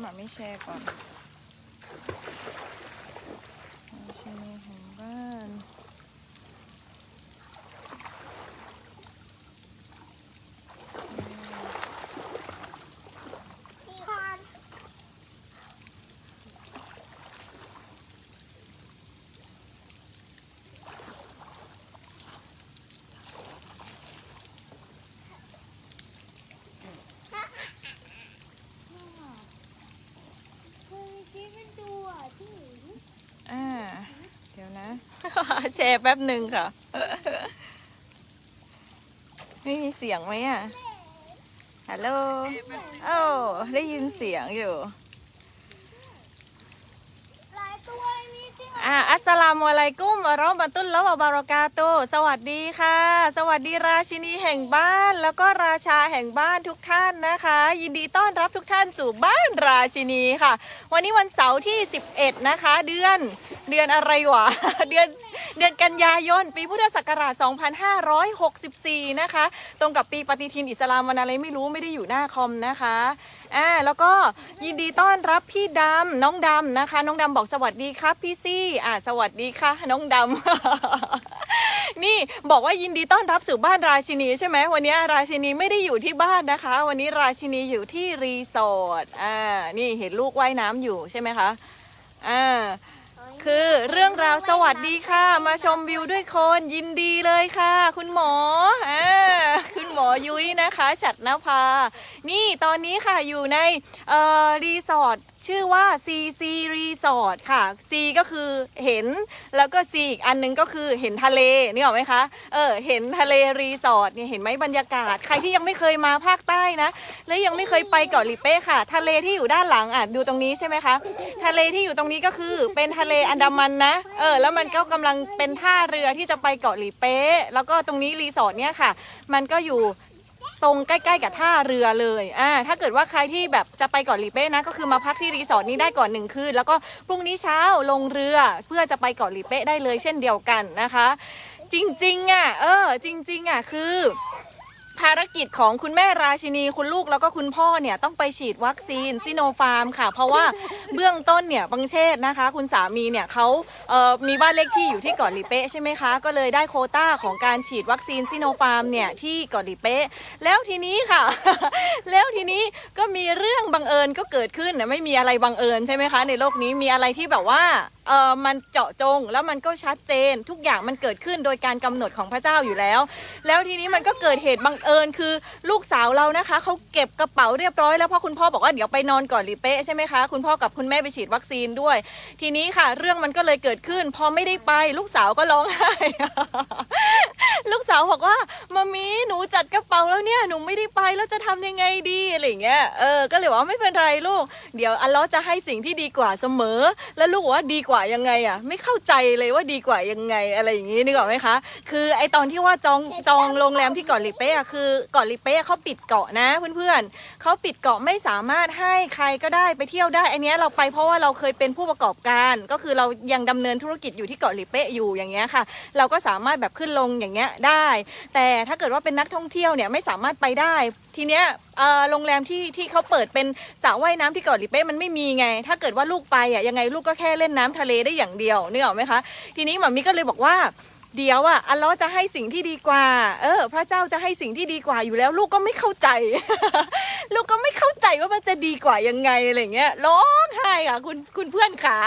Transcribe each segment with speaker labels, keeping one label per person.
Speaker 1: หมาไม่แชร์ก่อนราชินีแห่งบ้าน
Speaker 2: ทาน เคยคิดเป็นตัวที่หนู
Speaker 1: อ่า เดี๋ยวนะ แชร์แป๊บหนึ่งค่ะ ไม่มีเสียงไหมอะ ฮัลโหล โอ้ ได้ยินเสียงอยู่
Speaker 2: หลายตัวมีจริงเหร อ่า
Speaker 1: อัสสลามุอะลัยกุมวะเราะมะตุลลอฮ์วะบารอกาตุสวัสดีค่ะ สวัสดีราชินีแห่งบ้าน แล้วก็ราชาแห่งบ้านทุกท่านนะคะ ยินดีต้อนรับทุกท่านสู่บ้านราชินีค่ะ วันนี้วันเสาร์ที่ 11 นะคะ เดือนเดือนอะไรวะ เดือนเดือนกันยายน ปีพุทธศักราช 2564 นะคะ ตรงกับปีปฏิทินอิสลามวันอะไรไม่รู้ไม่ได้อยู่หน้าคอมนะคะ อ่าแล้วก็ยินดีต้อนรับพี่ดำน้องดำนะคะ น้องดำบอกสวัสดีครับพี่ซี่อ่าสวัสดีค่ะ น้องดำ นี่บอกว่ายินดีต้อนรับสู่บ้านราชินีใช่ไหมวันนี้ราชินีไม่ได้อยู่ที่บ้านนะคะ วันนี้ราชินีอยู่ที่รีสอร์ทอ่านี่เห็นลูกว่ายน้ำอยู่ใช่ไหมคะอ่า คือเรื่องราวสวัสดีค่ะ มาชมวิวด้วยคนยินดีเลยค่ะ คุณหมออ่าคุณหมอยุ้ยนะคะ ฉัดนภา นี่ตอนนี้ค่ะอยู่ในเอ่อรีสอร์ทชื่อว่า CC Resort ค่ะ C ก็คือเห็น แล้วก็ C อีกอันหนึงก็คือเห็นทะเลนี่ออไหมคะ เออ เห็นทะเลรีสอร์ทเนี่ยเห็นไหมบรรยากาศ ใครที่ยังไม่เคยมาภาคใต้นะ และยังไม่เคยไปเกาะลิเป้ค่ะ ทะเลที่อยู่ด้านหลังอะดูตรงนี้ใช่ไหมคะ ทะเลที่อยู่ตรงนี้ก็คือเป็นทะเลอันดามันนะ เออ แล้วมันก็กำลังเป็นท่าเรือที่จะไปเกาะหลีเป๊ะแล้วก็ตรงนี้รีสอร์ทเนี่ยค่ะ มันก็อยู่ ตรงใกล้ๆกับท่าเรือเลยอ่าถ้าเกิดว่าใครที่แบบจะไปเกาะหลีเป้นะ ก็คือมาพักที่รีสอร์ทนี้ได้ก่อนหนึ่งคืน แล้วก็พรุ่งนี้เช้าลงเรือเพื่อจะไปเกาะหลีเป้ได้เลยเช่นเดียวกันนะคะ จริงๆอะเออจริงๆอะคือ ภารกิจของคุณแม่ราชินีคุณลูกแล้วก็คุณพ่อเนี่ยต้องไปฉีดวัคซีนซิโนฟาร์มค่ะ เพราะว่าเบื้องต้นเนี่ยบังเชษนะคะ คุณสามีเนี่ยเขาเอ่อมีบ้านเลขที่อยู่ที่เกาะลีเป๊ะใช่ไหมคะ ก็เลยได้โคต้าของการฉีดวัคซีนซิโนฟาร์มเนี่ยที่เกาะลีเป๊ะแล้วทีนี้ค่ะ แล้วทีนี้ก็มีเรื่องบังเอิญก็เกิดขึ้นนะไม่มีอะไรบังเอิญใช่ไหมคะ ในโลกนี้มีอะไรที่แบบว่า เออมันเจาะจงแล้วมันก็ชัดเจน ทุกอย่างมันเกิดขึ้นโดยการกำหนดของพระเจ้าอยู่แล้ว แล้วทีนี้มันก็เกิดเหตุบังเอิญคือลูกสาวเรานะคะเขาเก็บกระเป๋าเรียบร้อยแล้วเพราะคุณพ่อบอกว่าเดี๋ยวไปนอนก่อนหลีเป๊ะใช่ไหมคะคุณพ่อกับคุณแม่ไปฉีดวัคซีนด้วย ทีนี้ค่ะ เรื่องมันก็เลยเกิดขึ้น พอไม่ได้ไปลูกสาวก็ร้องไห้ลูกสาวบอกว่ามามีหนูจัดกระเป๋าแล้วเนี่ยหนูไม่ได้ไปแล้วจะทำยังไงดีอะไรเงี้ยเออก็เลยว่าไม่เป็นไรลูก เดี๋ยวอัลลอฮ์จะให้สิ่งที่ดีกว่าเสมอ แล้วลูกบอกว่าดีกว่ายังไงอะ ไม่เข้าใจเลยว่าดีกว่ายังไงอะไรอย่างงี้นึกออกไหมคะ คือไอตอนที่ว่าจองจองโรงแรมที่เกาะลิเป้อะคือเกาะลิเป้เขาปิดเกาะนะเพื่อนๆเขาปิดเกาะไม่สามารถให้ใครก็ได้ไปเที่ยวได้อันเนี้ยเราไปเพราะว่าเราเคยเป็นผู้ประกอบการ ก็คือเรายังดำเนินธุรกิจอยู่ที่เกาะลิเป้อยู่อย่างเงี้ยค่ะ เราก็สามารถแบบขึ้นลงอย่างเงี้ยได้ แต่ถ้าเกิดว่าเป็นนักท่องเที่ยวเนี่ยไม่สามารถไปได้ ทีเนี้ยเอ่อโรงแรมที่ที่เขาเปิดเป็นสระว่ายน้ำที่เกาะลิเป้มันไม่มีไง ถ้าเกิดว่าลูกไปอะยังไงลูกก็แค่เล่นน้ำทะเลได้อย่างเดียวนึกออกไหมคะ ทีนี้หมามิก็เลยบอกว่าเดี๋ยวอะอัลเลอฮ์จะให้สิ่งที่ดีกว่า เออ พระเจ้าจะให้สิ่งที่ดีกว่าอยู่แล้ว ลูกก็ไม่เข้าใจ ลูกก็ไม่เข้าใจว่ามันจะดีกว่ายังไงอะไรเงี้ยร้องไห้ค่ะ คุณคุณเพื่อนขา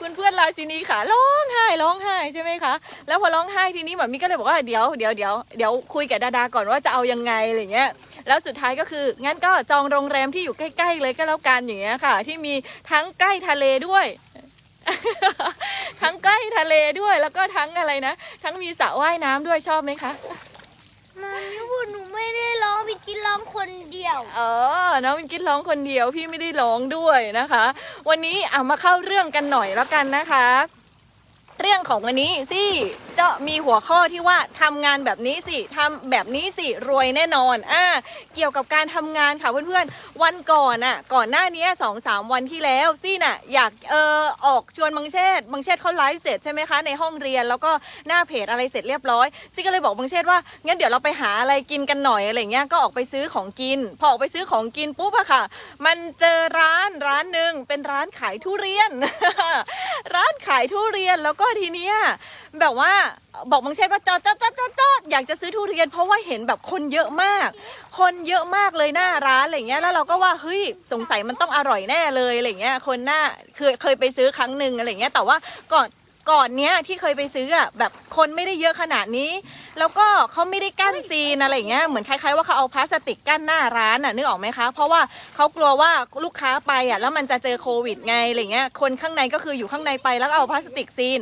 Speaker 1: คุณเพื่อนราชินีขาร้องไห้ร้องไห้ใช่ไหมคะแล้วพอร้องไห้ทีนี้หมามิก็เลยบอกว่าเดี๋ยวเดี๋ยวเดี๋ยวเดี๋ยวคุยกับดาดาก่อนว่าจะเอายังไงอะไรเงี้ยแล้วสุดท้ายก็คืองั้นก็จองโรงแรมที่อยู่ใกล้ ๆ เลยก็แล้วกันอย่างเงี้ยค่ะ ที่มีทั้งใกล้ทะเลด้วย ทั้งใกล้ทะเลด้วยแล้วก็ทั้งอะไรนะ ทั้งมีสระว่ายน้ำด้วยชอบไหมคะ
Speaker 2: มามิพูดหนูไม่ได้ร้องพี่กินร้องคนเดียว
Speaker 1: เออ น้องวินกินร้องคนเดียวพี่ไม่ได้ร้องด้วยนะคะ วันนี้อะมาเข้าเรื่องกันหน่อยแล้วกันนะคะ เรื่องของวันนี้สิจะมีหัวข้อที่ว่าทำงานแบบนี้สิทำแบบนี้สิรวยแน่นอนอ่าเกี่ยวกับการทำงานค่ะเพื่อนๆ วันก่อนอะก่อนหน้านี้สองสามวันที่แล้วซี่น่ะอยากเออออกชวนบังเชษบังเชษเขาไลฟ์เสร็จใช่ไหมคะในห้องเรียนแล้วก็หน้าเพจอะไรเสร็จเรียบร้อยซี่ก็เลยบอกบังเชษว่างั้นเดี๋ยวเราไปหาอะไรกินกันหน่อยอะไรเงี้ยก็ออกไปซื้อของกิน พอออกไปซื้อของกินปุ๊บอะค่ะ มันเจอร้านร้านหนึ่งเป็นร้านขายทุเรียน ร้านขายทุเรียนแล้วก็ทีเนี้ยแบบว่าบอกบังเชษว่าจอดจอดจอดจอดจอดอยากจะซื้อทุเรียน เพราะว่าเห็นแบบคนเยอะมาก คนเยอะมากเลยหน้าร้านอะไรเงี้ยแล้วเราก็ว่าเฮ้ยสงสัยมันต้องอร่อยแน่เลยอะไรเงี้ยคนหน้าเคยเคยไปซื้อครั้งหนึ่งอะไรเงี้ยแต่ว่าก่อน ก่อนเนี้ยที่เคยไปซื้ออะแบบคนไม่ได้เยอะขนาดนี้ แล้วก็เขาไม่ได้กั้นซีนอะไรเงี้ยเหมือนคล้ายๆว่าเขาเอาพลาสติกกั้นหน้าร้านอะนึกออกไหมคะ เพราะว่าเขากลัวว่าลูกค้าไปอะแล้วมันจะเจอโควิดไงอะไรเงี้ยคนข้างในก็คืออยู่ข้างในไปแล้วก็เอาพลาสติกซีน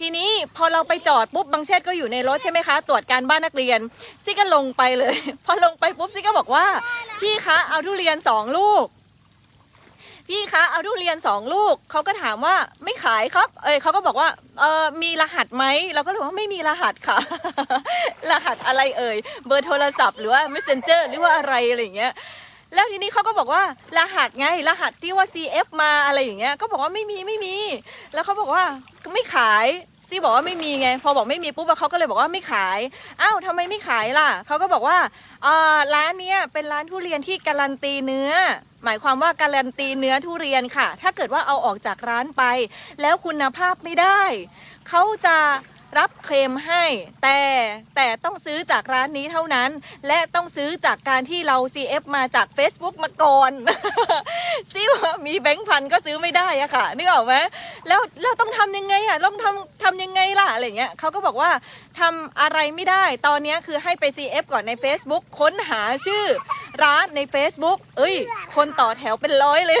Speaker 1: ทีนี้พอเราไปจอดปุ๊บบางเชษก็อยู่ในรถใช่ไหมคะ ตรวจการบ้านนักเรียนซี่ก็ลงไปเลย พอลงไปปุ๊บซี่ก็บอกว่าพี่คะเอาทุเรียนสองลูก พี่คะเอาทุเรียนสองลูกเขาก็ถามว่าไม่ขายครับ เอ้ยเขาก็บอกว่าเออมีรหัสไหมเราก็เลยว่าไม่มีรหัสค่ะ รหัสอะไรเอ่ยเบอร์โทรศัพท์หรือว่า messenger หรือว่าอะไรอะไรอย่างเงี้ยแล้วทีนี้เขาก็บอกว่ารหัสไงรหัสที่ว่า CF มาอะไรอย่างเงี้ยก็บอกว่าไม่มีไม่มี แล้วเขาบอกว่าไม่ขายซี่บอกว่าไม่มีไง พอบอกไม่มีปุ๊บเขาก็เลยบอกว่าไม่ขายอ้าวทำไมไม่ขายล่ะเขาก็บอกว่าร้านเนี้ยเป็นร้านทุเรียนที่การันตีเนื้อ หมายความว่าการันตีเนื้อทุเรียนค่ะ ถ้าเกิดว่าเอาออกจากร้านไป แล้วคุณภาพไม่ได้ เขาจะรับเคลมให้แต่แต่ต้องซื้อจากร้านนี้เท่านั้น และต้องซื้อจากการที่เรา CF มาจาก Facebook มาก่อนซิว่ามีแบงค์พันก็ซื้อไม่ได้อะค่ะนึกออกไหมแล้วเราต้องทำยังไงอะต้องทำทำยังไงล่ะอะไรเงี้ยเขาก็บอกว่าทำอะไรไม่ได้ ตอนนี้คือให้ไป CF ก่อนใน Facebook ค้นหาชื่อ ร้านใน Facebook เอ้ย คนต่อแถวเป็นร้อยเลย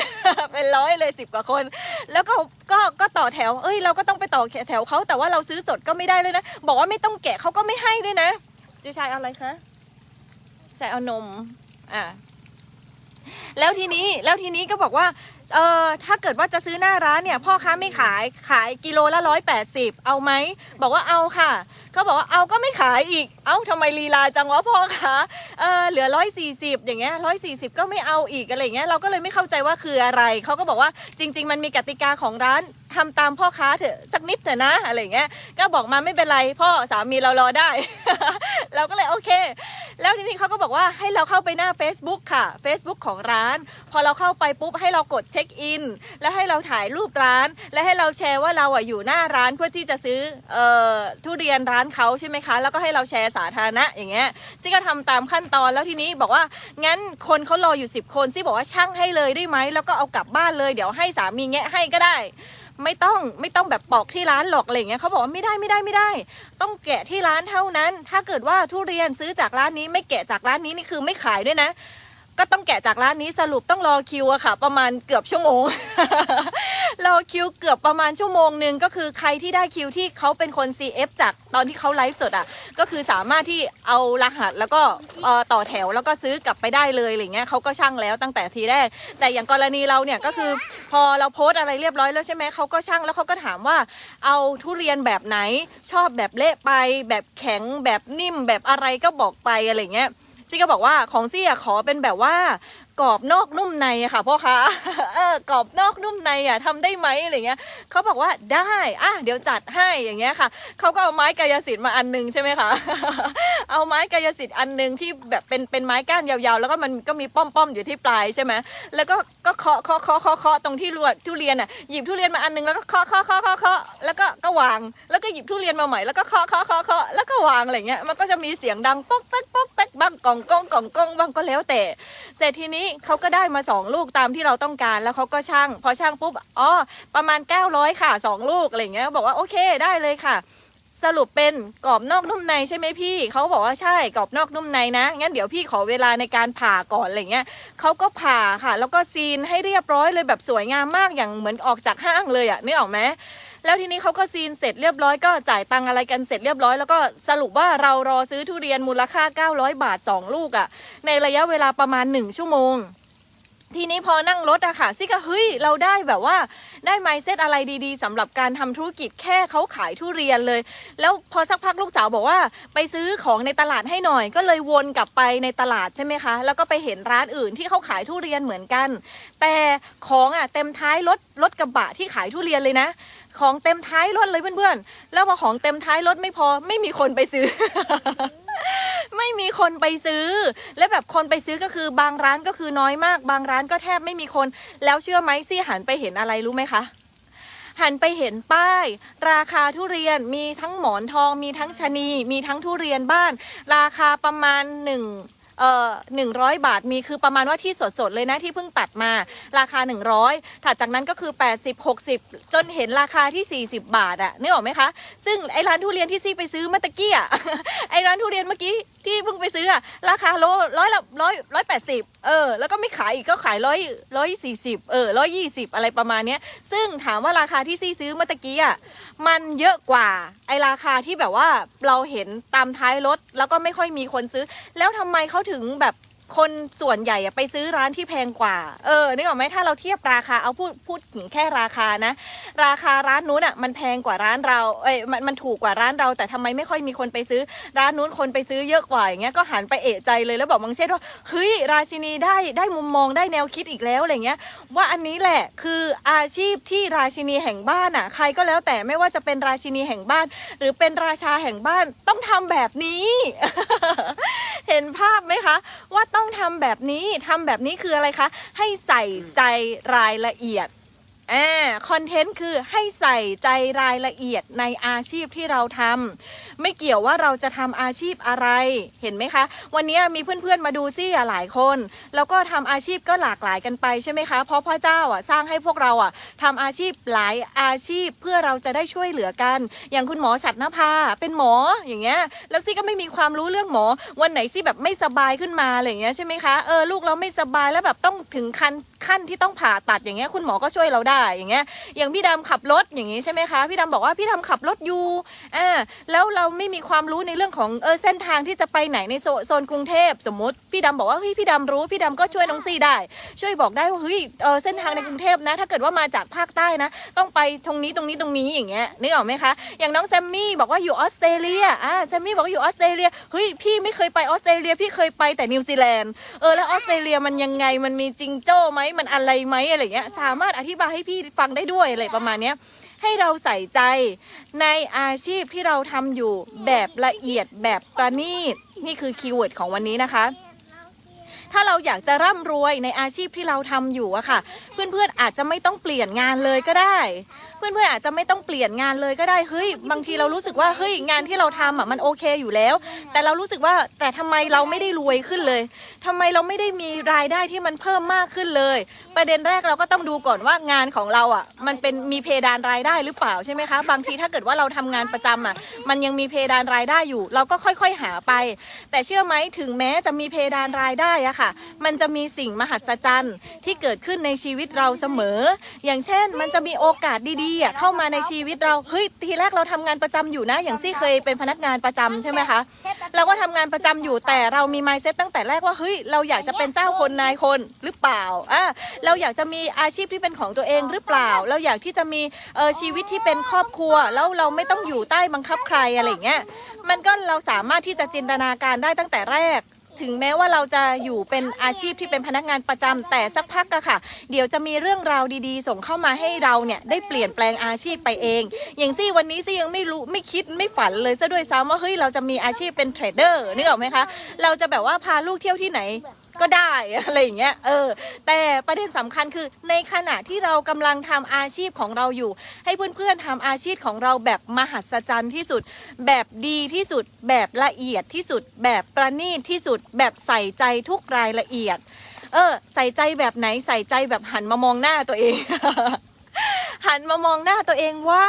Speaker 1: เป็นร้อยเลยสิบกว่าคน แล้วก็ก็ก็ต่อแถว เอ้ย เราก็ต้องไปต่อแถวเขาแต่ว่าเราซื้อสดก็ไม่ได้เลยนะ บอกว่าไม่ต้องแกะเขาก็ไม่ให้ด้วยนะจะชายเอะไรคะใช้เอานมอะแล้วทีนี้แล้วทีนี้ก็บอกว่า เออถ้าเกิดว่าจะซื้อหน้าร้านเนี่ยพ่อค้าไม่ขายขายกิโลละร้อยแปดสิบเอาไหมบอกว่าเอาค่ะเขาบอกว่าเอาก็ไม่ขายอีก เอ้าทำไมลีลาจังวะพ่อคะเออเหลือร้อยสี่สิบอย่างเงี้ยร้อยสี่สิบก็ไม่เอาอีกอะไรเงี้ยเราก็เลยไม่เข้าใจว่าคืออะไรเขาก็บอกว่าจริง ๆ มันมีกติกาของร้าน ทำตามพ่อค้าเถอะสักนิดเถอะนะอะไรเงี้ยก็บอกมาไม่เป็นไรพ่อสามีเรารอได้ เราก็เลยโอเค แล้วทีนี้เขาก็บอกว่าให้เราเข้าไปหน้า Facebook ค่ะ Facebook ของร้าน พอเราเข้าไปปุ๊บให้เรากดเช็คอินแล้วให้เราถ่ายรูปร้าน และให้เราแชร์ว่าเราอะอยู่หน้าร้านเพื่อที่จะซื้อเอ่อทุเรียนร้านเขาใช่ไหมคะ แล้วก็ให้เราแชร์สาธารณะอย่างเงี้ยซี่ก็ทำตามขั้นตอนแล้วทีนี้บอกว่างั้นคนเขารออยู่ 10 คนซี่บอกว่าช่างให้เลยได้ไหมแล้วก็เอากลับบ้านเลยเดี๋ยวให้สามีแงะให้ก็ได้ ไม่ต้องไม่ต้องแบบปอกที่ร้านหรอกอะไรเงี้ยเขาบอกว่าไม่ได้ไม่ได้ไม่ได้ ต้องแกะที่ร้านเท่านั้น ถ้าเกิดว่าทุเรียนซื้อจากร้านนี้ไม่แกะจากร้านนี้นี่คือไม่ขายด้วยนะ ก็ต้องแกะจากร้านนี้สรุปต้องรอคิวอะค่ะ ประมาณเกือบชั่วโมง รอคิวเกือบประมาณชั่วโมงหนึ่งก็คือใครที่ได้คิวที่เขาเป็นคน CF จากตอนที่เขาไลฟ์สดอะก็คือสามารถที่เอารหัสแล้วก็ต่อแถวแล้วก็ซื้อกลับไปได้เลยอะไรเงี้ยเขาก็ช่างแล้วตั้งแต่ทีแรก แต่อย่างกรณีเราเนี่ยก็คือพอเราโพสต์อะไรเรียบร้อยแล้วใช่ไหมเขาก็ช่างแล้วเขาก็ถามว่า เอาทุเรียนแบบไหนชอบแบบเละไป แบบแข็งแบบนิ่มแบบอะไรก็บอกไปอะไรเงี้ย ซี่ก็บอกว่าของซี่อะขอเป็นแบบว่า กรอบนอกนุ่มในค่ะพ่อคะเออกรอบนอกนุ่มในอะทำได้ไหมอะไรเงี้ยเขาบอกว่าได้อะเดี๋ยวจัดให้อย่างเงี้ยค่ะเขาก็เอาไม้กายสิทธิ์มาอันหนึงใช่ไหมคะเอาไม้กายสิทธิ์อันหนึงที่แบบเป็นเป็นไม้ก้านยาวๆ แล้วก็มันก็มีป้อมๆอยู่ที่ปลายใช่ไหมแล้วก็ก็เคาะเคาะเคาะเคาะเคาะตรงที่รวดทุเรียนอะหยิบทุเรียนมาอันหนึงแล้วก็เคาะเคาะเคาะเคาะเคาะแล้วก็ก็วาง แล้วก็หยิบทุเรียนมาใหม่แล้วก็เคาะเคาะเคาะเคาะแล้วก็วางอะไรเงี้ยมันก็จะมีเสียงดังป๊อกแป๊กป๊อกแป๊กบ้างกล่องกล้องกล่องกล้องบ้างก็แล้วแต่เสร็จทีนี้เขาก็ได้มาสองลูกตามที่เราต้องการ แล้วเขาก็ช่าง พอช่างปุ๊บอ๋อประมาณ 900 ค่ะสองลูกอะไรเงี้ยบอกว่าโอเคได้เลยค่ะ สรุปเป็นกรอบนอกนุ่มในใช่ไหมพี่เขาบอกว่าใช่กรอบนอกนุ่มในนะงั้นเดี๋ยวพี่ขอเวลาในการผ่าก่อนอะไรเงี้ยเขาก็ผ่าค่ะ แล้วก็ซีนให้เรียบร้อยเลยแบบสวยงามมากอย่างเหมือนออกจากห้างเลยอะนึกออกไหม แล้วทีนี้เขาก็ซีนเสร็จเรียบร้อยก็จ่ายตังอะไรกันเสร็จเรียบร้อยแล้วก็สรุปว่าเรารอซื้อทุเรียนมูลค่า 900 บาท 2 ลูกอะ่ะ ในระยะเวลาประมาณ 1 ชั่วโมง ทีนี้พอนั่งรถอะค่ะซิก็เฮ้ยเราได้แบบว่า ได้ไมเซตอะไรดีๆสำหรับการทำธุรกิจแค่เขาขายทุเรียนเลย แล้วพอสักพักลูกสาวบอกว่า ไปซื้อของในตลาดให้หน่อย ก็เลยวนกลับไปในตลาดใช่ไหมคะ แล้วก็ไปเห็นร้านอื่นที่เขาขายทุเรียนเหมือนกัน แต่ของอะเต็มท้ายรถรถกระบะที่ขายทุเรียนเลยนะของเต็มท้ายรถเลยเพื่อนๆ แล้วพอของเต็มท้ายรถไม่พอไม่มีคนไปซื้อ ไม่มีคนไปซื้อ และแบบคนไปซื้อก็คือบางร้านก็คือน้อยมาก บางร้านก็แทบไม่มีคน แล้วเชื่อไหมซี่หันไปเห็นอะไรรู้ไหมคะหันไปเห็นป้าย ราคาทุเรียนมีทั้งหมอนทอง มีทั้งชะนี มีทั้งทุเรียนบ้าน ราคาประมาณหนึ่งเอ่อหนึ่งร้อยบาทมีคือประมาณว่าที่สดๆเลยนะที่เพิ่งตัดมาราคา 100ถัดจากนั้นก็คือ 80 60 จนเห็นราคาที่ 40 บาทอะนึกออกไหมคะ ซึ่งไอ้ร้านทุเรียนที่ซี่ไปซื้อเมื่อตะกี้อะไอ้ร้านทุเรียนเมื่อกี้ ที่เพิ่งไปซื้ออะราคาโลร้อยละร้อยร้อยแปดสิบเออ แล้วก็ไม่ขายอีกก็ขายร้อยร้อยสี่สิบเออร้อยยี่สิบอะไรประมาณเนี้ย ซึ่งถามว่าราคาที่ซี่ซื้อเมื่อตะกี้อะมันเยอะกว่าไอราคาที่แบบว่าเราเห็นตามท้ายรถแล้วก็ไม่ค่อยมีคนซื้อ แล้วทำไมเขาถึงแบบ คนส่วนใหญ่ไปซื้อร้านที่แพงกว่า เออ นึกออกไหมถ้าเราเทียบราคา เอาพูดพูดถึงแค่ราคานะ ราคาร้านนู้นอะมันแพงกว่าร้านเรา เอ้ยมันมันถูกกว่าร้านเรา แต่ทำไมไม่ค่อยมีคนไปซื้อ ร้านนู้นคนไปซื้อเยอะกว่าอย่างเงี้ย ก็หันไปเอะใจเลยแล้วบอกบางเช่นว่า เฮ้ย ราชินีได้ได้มุมมองได้แนวคิดอีกแล้วอะไรเงี้ย ว่าอันนี้แหละคืออาชีพที่ราชินีแห่งบ้านอะ ใครก็แล้วแต่ไม่ว่าจะเป็นราชินีแห่งบ้าน หรือเป็นราชาแห่งบ้านต้องทำแบบนี้ เห็นภาพไหมคะ ว่าต้องทำแบบนี้ทำแบบนี้คืออะไรคะ ให้ใส่ใจรายละเอียดอ่าคอนเทนต์คือให้ใส่ใจรายละเอียดในอาชีพที่เราทำ ไม่เกี่ยวว่าเราจะทำอาชีพอะไรเห็นไหมคะ วันนี้มีเพื่อนๆมาดูซี่หลายคน แล้วก็ทำอาชีพก็หลากหลายกันไปใช่ไหมคะเพราะพระเจ้าอะสร้างให้พวกเราอะทำอาชีพหลายอาชีพเพื่อเราจะได้ช่วยเหลือกัน อย่างคุณหมอฉัดนภาเป็นหมออย่างเงี้ยแล้วซี่ก็ไม่มีความรู้เรื่องหมอ วันไหนซี่แบบไม่สบายขึ้นมาอะไรอย่างเงี้ยใช่ไหมคะเออลูกเราไม่สบายแล้วแบบต้องถึงขั้นขั้นที่ต้องผ่าตัดอย่างเงี้ยคุณหมอก็ช่วยเราได้อย่างเงี้ยอย่างพี่ดำขับรถอย่างงี้ใช่ไหมคะพี่ดำบอกว่าพี่ดำขับรถอยู่อ่าแล้วเราราไม่มีความรู้ในเรื่องของเออเส้นทางที่จะไปไหนในโซโซนกรุงเทพสมมติพี่ดำบอกว่าเฮ้ยพี่ดำรู้พี่ดำก็ช่วยน้องซีได้ ช่วยบอกได้ว่าเฮ้ยเออเส้นทางในกรุงเทพนะ ถ้าเกิดว่ามาจากภาคใต้นะ ต้องไปตรงนี้ตรงนี้ตรงนี้อย่างเงี้ยนึกออกไหมคะอย่างน้องแซมมี่บอกว่าอยู่ออสเตรเลียอ่าแซมมี่บอกว่าอยู่ออสเตรเลียเฮ้ยพี่ไม่เคยไปออสเตรเลียพี่เคยไปแต่นิวซีแลนด์เออแล้วออสเตรเลียมันยังไงมันมีจิงโจ้ไหมมันอะไรไหมอะไรเงี้ยสามารถอธิบายให้พี่ฟังได้ด้วยอะไรประมาณเนี้ย ให้เราใส่ใจในอาชีพที่เราทำอยู่แบบละเอียดแบบประณีตนี่คือคีย์เวิร์ดของวันนี้นะคะ ถ้าเราอยากจะร่ำรวยในอาชีพที่เราทำอยู่อะค่ะ เพื่อนๆอาจจะไม่ต้องเปลี่ยนงานเลยก็ได้ พื่อนๆอาจจะไม่ต้องเปลี่ยนงานเลยก็ได้เฮ้ยบางทีเรารู้สึกว่าเฮ้ยงานที่เราทำอะมันโอเคอยู่แล้ว แต่เรารู้สึกว่าแต่ทำไมเราไม่ได้รวยขึ้นเลยทำไมเราไม่ได้มีรายได้ที่มันเพิ่มมากขึ้นเลย ประเด็นแรกเราก็ต้องดูก่อนว่างานของเราอะมันเป็นมีเพดานรายได้หรือเปล่าใช่ไหมคะ บางทีถ้าเกิดว่าเราทำงานประจำอะมันยังมีเพดานรายได้อยู่ เราก็ค่อยๆหาไป แต่เชื่อไหมถึงแม้จะมีเพดานรายได้อะค่ะ มันจะมีสิ่งมหัศจรรย์ที่เกิดขึ้นในชีวิตเราเสมอ อย่างเช่น มันจะมีโอกาสดีๆอะเข้ามาในชีวิตเราเฮ้ยทีแรกเราทำงานประจำอยู่นะ อย่างซี่เคยเป็นพนักงานประจำใช่ไหมคะเราก็ทำงานประจำอยู่แต่เรามี mindset ตั้งแต่แรกว่าเฮ้ยเราอยากจะเป็นเจ้าคนนายคนหรือเปล่าอะเราอยากจะมีอาชีพที่เป็นของตัวเองหรือเปล่า เราอยากที่จะมีเออชีวิตที่เป็นครอบครัว แล้วเราไม่ต้องอยู่ใต้บังคับใครอะไรอย่างเงี้ยมันก็เราสามารถที่จะจินตนาการได้ตั้งแต่แรก ถึงแม้ว่าเราจะอยู่เป็นอาชีพที่เป็นพนักงานประจำแต่สักพักอะค่ะ เดี๋ยวจะมีเรื่องราวดีๆ ส่งเข้ามาให้เราเนี่ยได้เปลี่ยนแปลงอาชีพไปเอง อย่างซี่วันนี้ซี่ยังไม่รู้ไม่คิดไม่ฝันเลยซะด้วยซ้ำว่าเฮ้ยเราจะมีอาชีพเป็นเทรดเดอร์นึกออกไหมคะเราจะแบบว่าพาลูกเที่ยวที่ไหน ก็ได้อะไรอย่างเงี้ยเออ แต่ประเด็นสำคัญคือในขณะที่เรากำลังทำอาชีพของเราอยู่ ให้เพื่อนๆทำอาชีพของเราแบบมหัศจรรย์ที่สุด แบบดีที่สุด แบบละเอียดที่สุด แบบประณีตที่สุด แบบใส่ใจทุกรายละเอียด เออ ใส่ใจแบบไหนใส่ใจแบบหันมามองหน้าตัวเอง หันมามองหน้าตัวเองว่า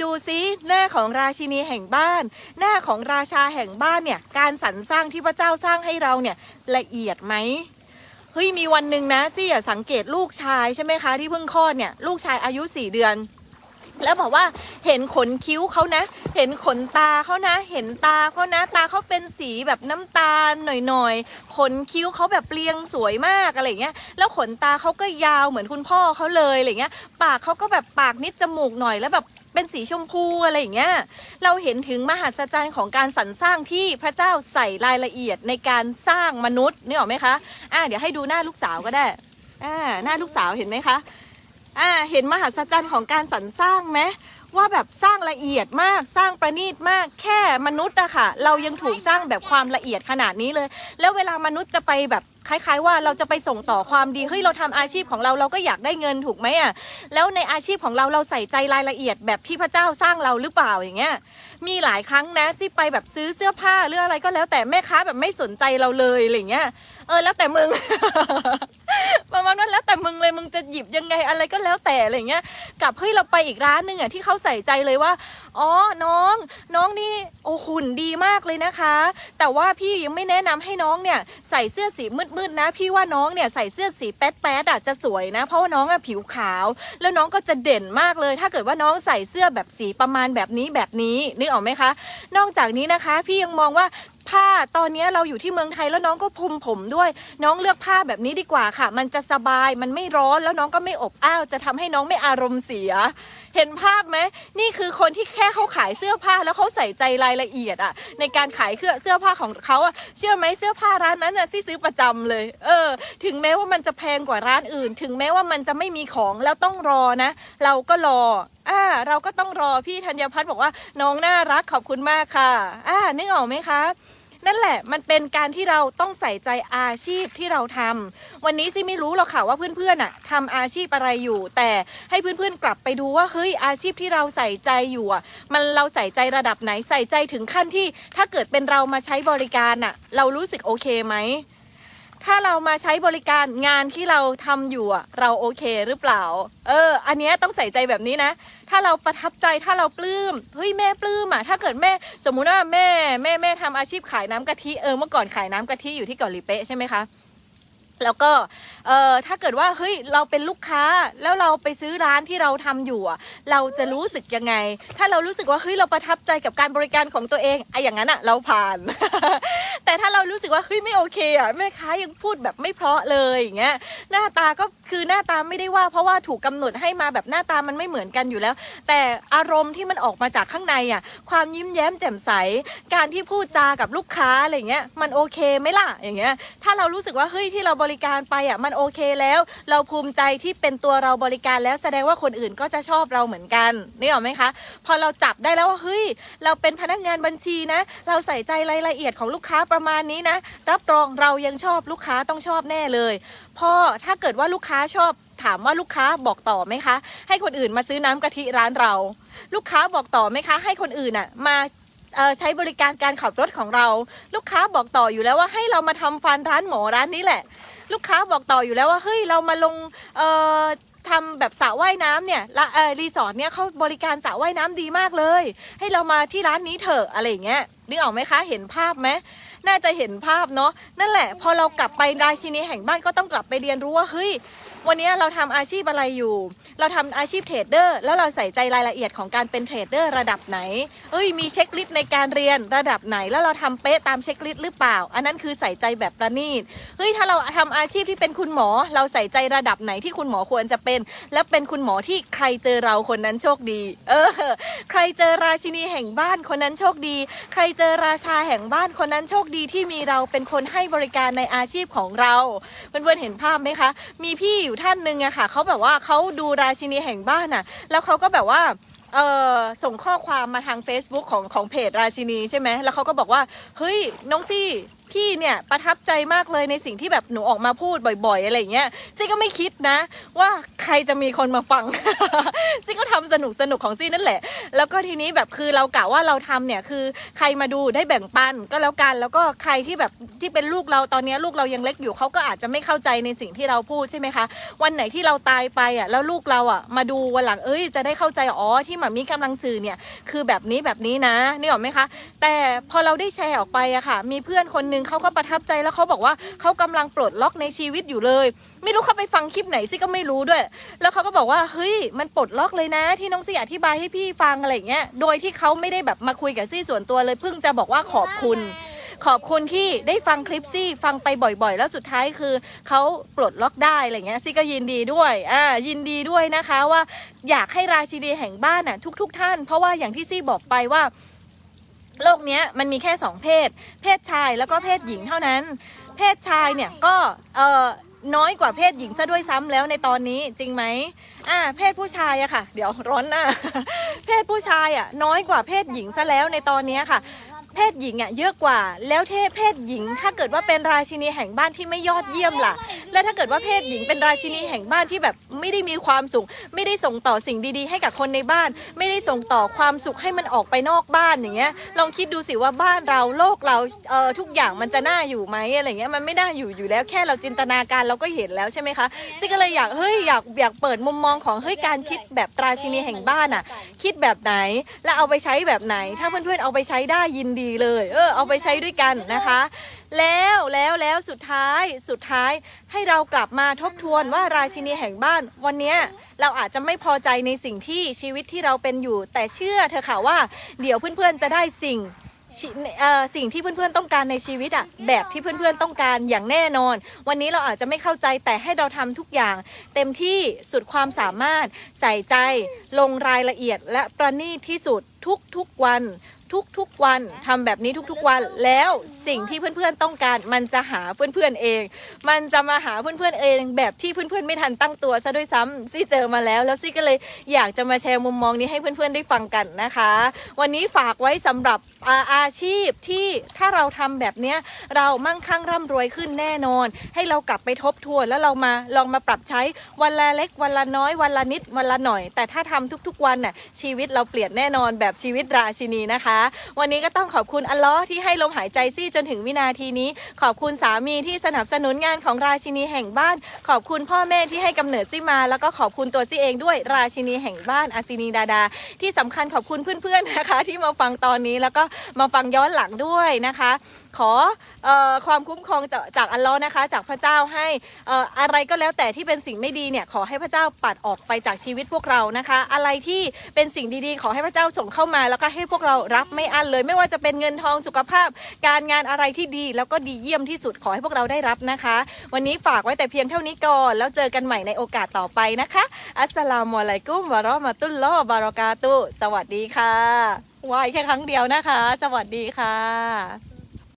Speaker 1: ดูซิหน้าของราชินีแห่งบ้าน หน้าของราชาแห่งบ้านเนี่ยการสรรสร้างที่พระเจ้าสร้างให้เราเนี่ยละเอียดไหมเฮ้ยมีวันหนึ่งนะซี่สังเกตลูกชายใช่ไหมคะที่เพิ่งคลอดเนี่ยลูกชายอายุสี่เดือน แล้วบอกว่าเห็นขนคิ้วเขานะ เห็นขนตาเขานะ เห็นตาเขานะตาเขาเป็นสีแบบน้ำตาลหน่อยๆขนคิ้วเขาแบบเรียงสวยมากอะไรเงี้ยแล้วขนตาเขาก็ยาวเหมือนคุณพ่อเขาเลยอะไรเงี้ย ปากเขาก็แบบปากนิดจมูกหน่อยแล้วแบบ เป็นสีชมพูอะไรอย่างเงี้ยเราเห็นถึงมหัศจรรย์ของการสรรสร้างที่พระเจ้าใส่รายละเอียดในการสร้างมนุษย์นี่หรอไหมคะอ่าเดี๋ยวให้ดูหน้าลูกสาวก็ได้อ่าหน้าลูกสาวเห็นไหมคะอ่าเห็นมหัศจรรย์ของการสรรสร้างไหมว่าแบบสร้างละเอียดมากสร้างประณีตมากแค่มนุษย์อะค่ะ เรายังถูกสร้างแบบความละเอียดขนาดนี้เลย แล้วเวลามนุษย์จะไปแบบ คล้ายๆ ว่าเราจะไปส่งต่อความดีเฮ้ยเราทำอาชีพของเราเราก็อยากได้เงินถูกไหมอะแล้วในอาชีพของเราเราใส่ใจรายละเอียดแบบที่พระเจ้าสร้างเราหรือเปล่าอย่างเงี้ยมีหลายครั้งนะที่ไปแบบซื้อเสื้อผ้าหรืออะไรก็แล้วแต่แม่ค้าแบบไม่สนใจเราเลยอะไรเงี้ยเออแล้วแต่มึงประมาณนั้นแล้วแต่มึงเลยมึงจะหยิบยังไงอะไรก็แล้วแต่อะไรเงี้ยกับเฮ้ยเราไปอีกร้านหนึ่งอะที่เขาใส่ใจเลยว่า อ๋อ น้อง น้องนี่โอ้หุ่นดีมากเลยนะคะ แต่ว่าพี่ยังไม่แนะนำให้น้องเนี่ยใส่เสื้อสีมืดๆนะ พี่ว่าน้องเนี่ยใส่เสื้อสีแป๊ดๆอะจะสวยนะ เพราะว่าน้องอะผิวขาว แล้วน้องก็จะเด่นมากเลย ถ้าเกิดว่าน้องใส่เสื้อแบบสีประมาณแบบนี้แบบนี้นึกออกไหมคะ นอกจากนี้นะคะ พี่ยังมองว่าผ้าตอนนี้เราอยู่ที่เมืองไทยแล้วน้องก็พุมผมด้วย น้องเลือกผ้าแบบนี้ดีกว่าค่ะ มันจะสบายมันไม่ร้อนแล้วน้องก็ไม่อบอ้าวจะทำให้น้องไม่อารมณ์เสีย เห็นภาพไหมนี่คือคนที่แค่เขาขายเสื้อผ้าแล้วเขาใส่ใจรายละเอียดอะในการขายเครื่องเสื้อผ้าของเขาอะเชื่อไหมเสื้อผ้าร้านนั้นน่ะซี่ซื้อประจำเลย เออ ถึงแม้ว่ามันจะแพงกว่าร้านอื่น ถึงแม้ว่ามันจะไม่มีของแล้วต้องรอนะ เราก็รออ่าเราก็ต้องรอพี่ธัญพัฒน์บอกว่าน้องน่ารักขอบคุณมากค่ะอ่านึกออกไหมคะ นั่นแหละมันเป็นการที่เราต้องใส่ใจอาชีพที่เราทำวันนี้ซิไม่รู้หรอกค่ะว่าเพื่อนๆอะทำอาชีพอะไรอยู่ แต่ให้เพื่อนๆกลับไปดูว่าเฮ้ยอาชีพที่เราใส่ใจอยู่อะมันเราใส่ใจระดับไหนใส่ใจถึงขั้นที่ถ้าเกิดเป็นเรามาใช้บริการอะ เรารู้สึกโอเคไหม ถ้าเรามาใช้บริการงานที่เราทำอยู่อะเราโอเคหรือเปล่า เออ อันเนี้ยต้องใส่ใจแบบนี้นะ ถ้าเราประทับใจถ้าเราปลื้มเฮ้ยแม่ปลื้มอะถ้าเกิดแม่สมมุติว่าแม่แม่แม่ทำอาชีพขายน้ำกะทิเออเมื่อก่อนขายน้ำกะทิอยู่ที่เกาหลีเป๊ะใช่ไหมคะ แล้วก็เอ่อถ้าเกิดว่าเฮ้ยเราเป็นลูกค้าแล้วเราไปซื้อร้านที่เราทำอยู่อะเราจะรู้สึกยังไง ถ้าเรารู้สึกว่าเฮ้ยเราประทับใจกับการบริการของตัวเองไอ้อย่างนั้นอะเราผ่าน แต่ถ้าเรารู้สึกว่าเฮ้ยไม่โอเคอะแม่ค้ายังพูดแบบไม่เพราะเลยอย่างเงี้ยหน้าตาก็คือหน้าตาไม่ได้ว่า เพราะว่าถูกกำหนดให้มาแบบหน้าตามันไม่เหมือนกันอยู่แล้ว แต่อารมณ์ที่มันออกมาจากข้างในอะความยิ้มแย้มแจ่มใส การที่พูดจากับลูกค้าอะไรเงี้ยมันโอเคไหมล่ะอย่างเงี้ยถ้าเรารู้สึกว่าเฮ้ยที่เราบริการไปอะมันโอเคแล้ว เราภูมิใจที่เป็นตัวเราบริการแล้วแสดงว่าคนอื่นก็จะชอบเราเหมือนกันนี่หรอไหมคะ พอเราจับได้แล้วว่าเฮ้ยเราเป็นพนักงานบัญชีนะ เราใส่ใจรายละเอียดของลูกค้าประมาณนี้นะ รับรองเรายังชอบลูกค้าต้องชอบแน่เลยพอถ้าเกิดว่าลูกค้าชอบถามว่าลูกค้าบอกต่อไหมคะ ให้คนอื่นมาซื้อน้ำกะทิร้านเรา ลูกค้าบอกต่อไหมคะ ให้คนอื่นอะมาใช้บริการการขับรถของเรา ลูกค้าบอกต่ออยู่แล้วว่าให้เรามาทำฟันร้านหมอร้านนี้แหละ ลูกค้าบอกต่ออยู่แล้วว่าเฮ้ยเรามาลงเอ่อทำแบบสระว่ายน้ำเนี่ยละเออรีสอร์ทเนี่ยเขาบริการสระว่ายน้ำดีมากเลย ให้เรามาที่ร้านนี้เถอะอะไรอย่างเงี้ยนึกออกไหมคะเห็นภาพไหมน่าจะเห็นภาพเนาะนั่นแหละ พอเรากลับไปราชินีแห่งบ้านก็ต้องกลับไปเรียนรู้ว่าเฮ้ย วันนี้เราทำอาชีพอะไรอยู่ เราทำอาชีพเทรดเดอร์แล้วเราใส่ใจรายละเอียดของการเป็นเทรดเดอร์ระดับไหนเอ้ยมีเช็คลิสต์ในการเรียนระดับไหน แล้วเราทำเป๊ะตามเช็คลิสต์หรือเปล่า อันนั้นคือใส่ใจแบบประณีตเฮ้ยถ้าเราทำอาชีพที่เป็นคุณหมอ เราใส่ใจระดับไหนที่คุณหมอควรจะเป็น และเป็นคุณหมอที่ใครเจอเราคนนั้นโชคดี เออ ใครเจอราชินีแห่งบ้านคนนั้นโชคดี ใครเจอราชาแห่งบ้านคนนั้นโชคดีที่มีเราเป็นคนให้บริการในอาชีพของเราเพื่อนๆเห็นภาพไหมคะ มีพี่อยู่ท่านหนึ่งอะค่ะเขาแบบว่าเขาดูราชินีแห่งบ้านอะแล้วเขาก็แบบว่าเออส่งข้อความมาทาง Facebook ของของเพจราชินีใช่ไหมแล้วเขาก็บอกว่าเฮ้ยน้องซี่ พี่เนี่ยประทับใจมากเลยในสิ่งที่แบบหนูออกมาพูดบ่อยๆ อะไรเงี้ยซี่ก็ไม่คิดนะ ว่าใครจะมีคนมาฟัง ซี่ก็ทำสนุกสนุกของซี่นั่นแหละ แล้วก็ทีนี้แบบคือเรากะว่าเราทำเนี่ยคือใครมาดูได้แบ่งปันก็แล้วกัน แล้วก็ใครที่แบบที่เป็นลูกเราตอนนี้ลูกเรายังเล็กอยู่เขาก็อาจจะไม่เข้าใจในสิ่งที่เราพูดใช่ไหมคะ วันไหนที่เราตายไปอะแล้วลูกเราอะมาดูวันหลังเอ้ยจะได้เข้าใจอ๋อที่หมามีกำลังสื่อเนี่ยคือแบบนี้แบบนี้นะนี่หรอไหมคะ แต่พอเราได้แชร์ออกไปอะค่ะ มีเพื่อนคนหนึงนึ่งเขาก็ประทับใจแล้วเขาบอกว่าเขากำลังปลดล็อกในชีวิตอยู่เลย ไม่รู้เขาไปฟังคลิปไหนซี่ก็ไม่รู้ด้วย แล้วเขาก็บอกว่าเฮ้ยมันปลดล็อกเลยนะ ที่น้องซี่อธิบายให้พี่ฟังอะไรเงี้ยโดยที่เขาไม่ได้แบบมาคุยกับซี่ส่วนตัวเลยเพิ่งจะบอกว่าขอบคุณขอบคุณที่ได้ฟังคลิปซี่ฟังไปบ่อยๆ แล้วสุดท้ายคือเขาปลดล็อกได้อะไรเงี้ยซี่ก็ยินดีด้วยอ่ายินดีด้วยนะคะว่าอยากให้ราชินีแห่งบ้านอะทุก ๆ ท่าน เพราะว่าอย่างที่ซี่บอกไปว่า โลกนี้มันมีแค่สองเพศ เพศชายแล้วก็เพศหญิงเท่านั้น เพศชายเนี่ยก็เอ่อน้อยกว่าเพศหญิงซะด้วยซ้ำแล้วในตอนนี้จริงไหมอ่าเพศผู้ชายอะค่ะ เดี๋ยวร้อนหน้า เพศผู้ชายอะน้อยกว่าเพศหญิงซะแล้วในตอนนี้ค่ะ เพศหญิงอะเยอะกว่า แล้วเทพเพศหญิง ถ้าเกิดว่าเป็นราชินีแห่งบ้านที่ไม่ยอดเยี่ยมล่ะ และถ้าเกิดว่าเพศหญิงเป็นราชินีแห่งบ้านที่แบบไม่ได้มีความสุข ไม่ได้ส่งต่อสิ่งดีๆ ให้กับคนในบ้าน ไม่ได้ส่งต่อความสุขให้มันออกไปนอกบ้านอย่างเงี้ย ลองคิดดูสิว่าบ้านเราโลกเราเอ่อทุกอย่างมันจะน่าอยู่ไหมอะไรเงี้ยมันไม่น่าอยู่อยู่แล้วแค่เราจินตนาการเราก็เห็นแล้วใช่ไหมคะซึ่งก็เลยอยากเฮ้ยอยากอยากเปิดมุมมองของเฮ้ยการคิดแบบราชินีแห่งบ้านอะ คิดแบบไหนแล้วเอาไปใช้แบบไหน ถ้าเพื่อนๆเอาไปใช้ได้ยินดีเลย เออเอาไปใช้ด้วยกันนะคะ แล้วแล้วแล้วสุดท้ายสุดท้ายให้เรากลับมาทบทวนว่าราชินีแห่งบ้าน วันนี้เราอาจจะไม่พอใจในสิ่งที่ชีวิตที่เราเป็นอยู่ แต่เชื่อเธอค่ะว่า เดี๋ยวเพื่อนๆจะได้สิ่งชิเอ่อสิ่งที่เพื่อนๆต้องการในชีวิตอะแบบที่เพื่อนๆต้องการอย่างแน่นอน วันนี้เราอาจจะไม่เข้าใจแต่ให้เราทำทุกอย่าง เต็มที่สุดความสามารถใส่ใจ ลงรายละเอียดและประณีตที่สุดทุกๆวัน ทุกๆวันทำแบบนี้ทุกๆวัน แล้วสิ่งที่เพื่อนๆต้องการมันจะหาเพื่อนๆเอง มันจะมาหาเพื่อนๆเอง แบบที่เพื่อนๆไม่ทันตั้งตัวซะด้วยซ้ำซี่เจอมาแล้ว แล้วซี่ก็เลยอยากจะมาแชร์มุมมองนี้ให้เพื่อนๆได้ฟังกันนะคะ วันนี้ฝากไว้สำหรับอาอาชีพที่ถ้าเราทำแบบเนี้ยเรามั่งคั่งร่ำรวยขึ้นแน่นอน ให้เรากลับไปทบทวนแล้วเรามาลองมาปรับใช้วันละเล็กวันละน้อยวันละนิดวันละหน่อย แต่ถ้าทำทุกๆวันน่ะชีวิตเราเปลี่ยนแน่นอนแบบชีวิตราชินีนะคะวันนี้ก็ต้องขอบคุณอัลลอฮ์ที่ให้ลมหายใจซี่จนถึงวินาทีนี้ ขอบคุณสามีที่สนับสนุนงานของราชินีแห่งบ้าน ขอบคุณพ่อแม่ที่ให้กำเนิดซี่มา แล้วก็ขอบคุณตัวซี่เองด้วยราชินีแห่งบ้านอาซินีดาดา ที่สำคัญขอบคุณเพื่อนๆนะคะ ที่มาฟังตอนนี้แล้วก็มาฟังย้อนหลังด้วยนะคะขออความคุ้มครองจากจากอัลลอฮ์นะคะ จากพระเจ้าให้อออะไรก็แล้วแต่ที่เป็นสิ่งไม่ดีเนี่ยขอให้พระเจ้าปัดออกไปจากชีวิตพวกเรานะคะ อะไรที่เป็นสิ่งดีๆ ขอให้พระเจ้าส่งเข้ามา แล้วก็ให้พวกเรารับไม่อั้นเลย ไม่ว่าจะเป็นเงินทองสุขภาพ การงานอะไรที่ดี แล้วก็ดีเยี่ยมที่สุดขอให้พวกเราได้รับนะคะ วันนี้ฝากไว้แต่เพียงเท่านี้ก่อน แล้วเจอกันใหม่ในโอกาสต่อไปนะคะ อัสสลามุอะลัยกุมวะราะมะตุลลอฮ์บารอกาตุ สวัสดีค่ะไหวแค่ครั้งเดียวนะคะ สวัสดีค่ะ